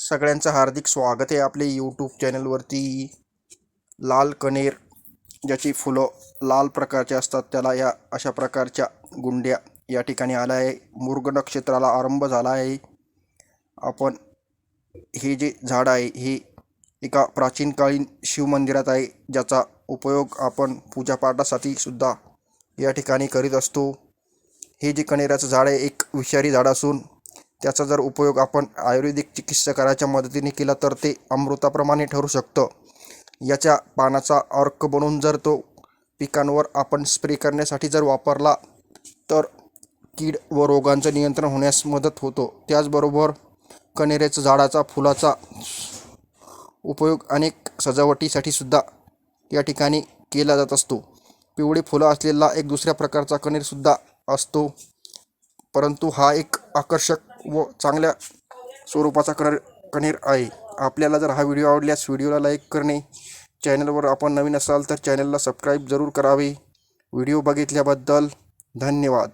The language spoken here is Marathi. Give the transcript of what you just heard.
सगळ्यांचं हार्दिक स्वागत आहे आपले यूट्यूब चॅनलवरती लाल कणेर ज्याची फुलं लाल प्रकारचे असतात त्याला या अशा प्रकारच्या गुंड्या या ठिकाणी आल्या आहे. मुर्ग नक्षत्राला आरंभ झाला आहे. आपण हे जे झाड आहे हे एका प्राचीन कालीन शिवमंदिरात आहे ज्याचा उपयोग आपण पूजापाठासाठी सुद्धा या ठिकाणी करीत असतो. हे जे कणेराचं झाड आहे एक विषारी झाड असून त्याचा जर उपयोग आपण आयुर्वेदिक चिकित्सकाच्या मदतीने केला तर ते अमृताप्रमाणे ठरू शकतं. याच्या पानाचा अर्क बनवून जर तो पिकांवर आपण स्प्रे करण्यासाठी जर वापरला तर कीड व रोगांचं नियंत्रण होण्यास मदत होतो. त्याचबरोबर कणेऱ्याचं झाडाचा फुलाचा उपयोग अनेक सजावटीसाठी सुद्धा या ठिकाणी केला जात असतो. पिवळी फुलं असलेला एक दुसऱ्या प्रकारचा कणेरसुद्धा असतो. परंतु हा एक आकर्षक व चांगल्या स्वरूपाचा कर कणेर आहे. आपल्याला जर हा व्हिडिओ आवडल्यास व्हिडिओला लाईक करणे चॅनलवर आपण नवीन असाल तर चॅनलला सबस्क्राईब जरूर करावे. व्हिडिओ बघितल्याबद्दल धन्यवाद.